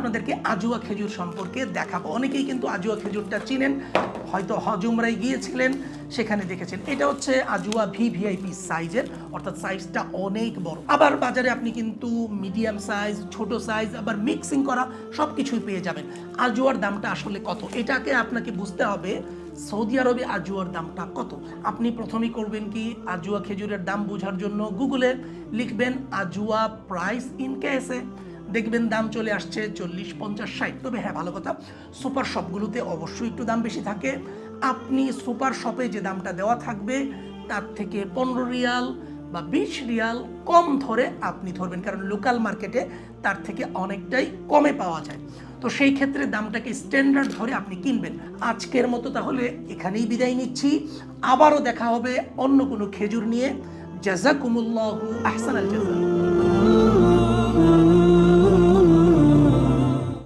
আপনাদেরকে আজুয়া খেজুর সম্পর্কে দেখাবো। অনেকেই কিন্তু আজুয়া খেজুরটা চিনেন, হয়তো হজুমরাই গিয়েছিলেন, সেখানে দেখেছেন। এটা হচ্ছে আজুয়া ভি ভিআইপি সাইজের, অর্থাৎ সাইজটা অনেক বড়। আবার বাজারে আপনি কিন্তু মিডিয়াম সাইজ, ছোট সাইজ, আবার মিক্সিং করা সব কিছুই পেয়ে যাবেন। আজুয়ার দামটা আসলে কত? এটাকে আপনাকে বুঝতে হবে, সৌদি আরবে আজুয়ার দামটা কত? আপনি প্রথমেই করবেন কি, আজুয়া খেজুরের দাম বোঝার জন্য গুগলে লিখবেন আজুয়া প্রাইস ইন কেসে দেখবেন দাম চলে আসছে চল্লিশ, পঞ্চাশ, ষাট। তবে হ্যাঁ ভালো কথা, সুপার শপগুলোতে অবশ্যই একটু দাম বেশি থাকে। আপনি সুপার শপে যে দামটা দেওয়া থাকবে, তার থেকে পনেরো রিয়াল বা বিশ রিয়াল কম ধরে আপনি ধরবেন, কারণ লোকাল মার্কেটে তার থেকে অনেকটাই কমে পাওয়া যায়। তো সেই ক্ষেত্রে দামটাকে স্ট্যান্ডার্ড ধরে আপনি কিনবেন। আজকের মতো তাহলে এখানেই বিদায় নিচ্ছি। আবারও দেখা হবে অন্য কোনো খেজুর নিয়ে। জাজাকুমুল্লাহু আহসানাল জাযা।